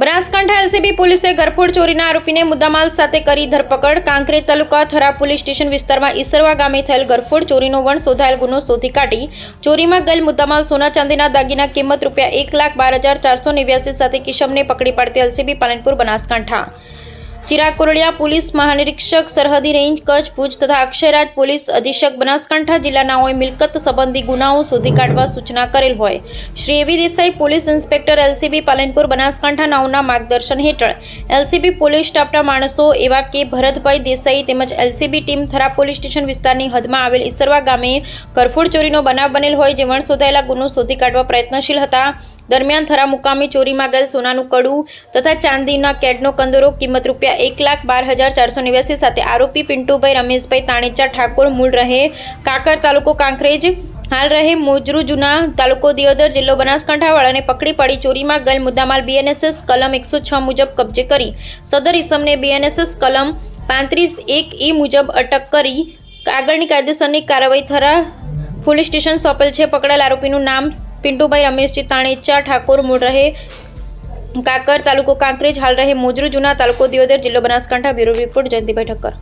Banaskantha LCB પોલીસે ગરફોડ ચોરીના આરોપીને મુદ્દામાલ સાથે કરી ધરપકડ. કાંકરેજ તાલુકા થરા પોલીસ સ્ટેશન વિસ્તારમાં ઈસરવા ગામે થયેલ ગરફોડ ચોરીનો વણ શોધાયેલ ગુનો શોધી કાઢી. ચોરીમાં ગયેલ મુદ્દામાલ સોના ચાંદીના દાગીના કિંમત રૂપિયા એક લાખ બાર હજાર ચારસો નેવ્યાસી સાથે કિશમને પકડી પાડતી એલસીબી પાલનપુર બનાસકાંઠા. ચિરાગ કોરડિયા પોલીસ મહાનિરીક્ષક, સરહદી રેન્જ કચ્છ ભુજ તથા અક્ષયરાજ પોલીસ અધિક્ષક બનાસકાંઠા જિલ્લાનાઓએ મિલકત સંબંધી ગુનાઓ શોધી કાઢવા સૂચના કરેલ હોય. Shri A V Desai police inspector LCB Palanpur Banaskantha નાઓના માર્ગદર્શન હેઠળ એલસીબી પોલીસ સ્ટાફના માણસો એવા કે ભરતભાઈ દેસાઈ તેમજ LCB team Thara police station વિસ્તારની હદમાં આવેલ ઈસરવા ગામે કરફોડ ચોરીનો બનાવ બનેલ હોય જે વણ શોધાયેલા ગુનો શોધી કાઢવા પ્રયત્નશીલ હતા. દરમિયાન થરા મુકામે ચોરીમાં ગયેલ સોનાનું કડું તથા ચાંદીના કેડનો કંદરો કિંમત રૂપિયા એક લાખ બાર હજાર ચારસો નેવ્યાસી સાથે આરોપી પિન્ટુભાઈ રમેશભાઈ તાણેચા ઠાકોર મૂળ રહે. કાકર તાલુકો કાંકરેજ. હાલ રહે મોજરૂ જૂના તાલુકો દિયોદર જિલ્લો બનાસકાંઠાવાળાને પકડી પાડી ચોરીમાં ગયેલ મુદ્દામાલ બીએનએસએસ કલમ એકસો છ મુજબ કબજે કરી. સદર ઇસમને બીએનએસએસ કલમ પાંત્રીસ એક ઈ મુજબ અટક કરી. આગળની કાયદેસરની કાર્યવાહી થરા પોલીસ સ્ટેશન સોંપેલ છે. પકડાયેલ આરોપીનું નામ પિન્ટુભાઈ રમેશજી તાણેચા ઠાકોર, મૂળ રહે કાકર તાલુકો કાંકરેજ, હાલ રહે મોજરૂ જૂના તાલુકો દિયોદર, જિલ્લો બનાસકાંઠા, બ્યુરો રિપોર્ટ જયંતિભાઈ ઠક્કર.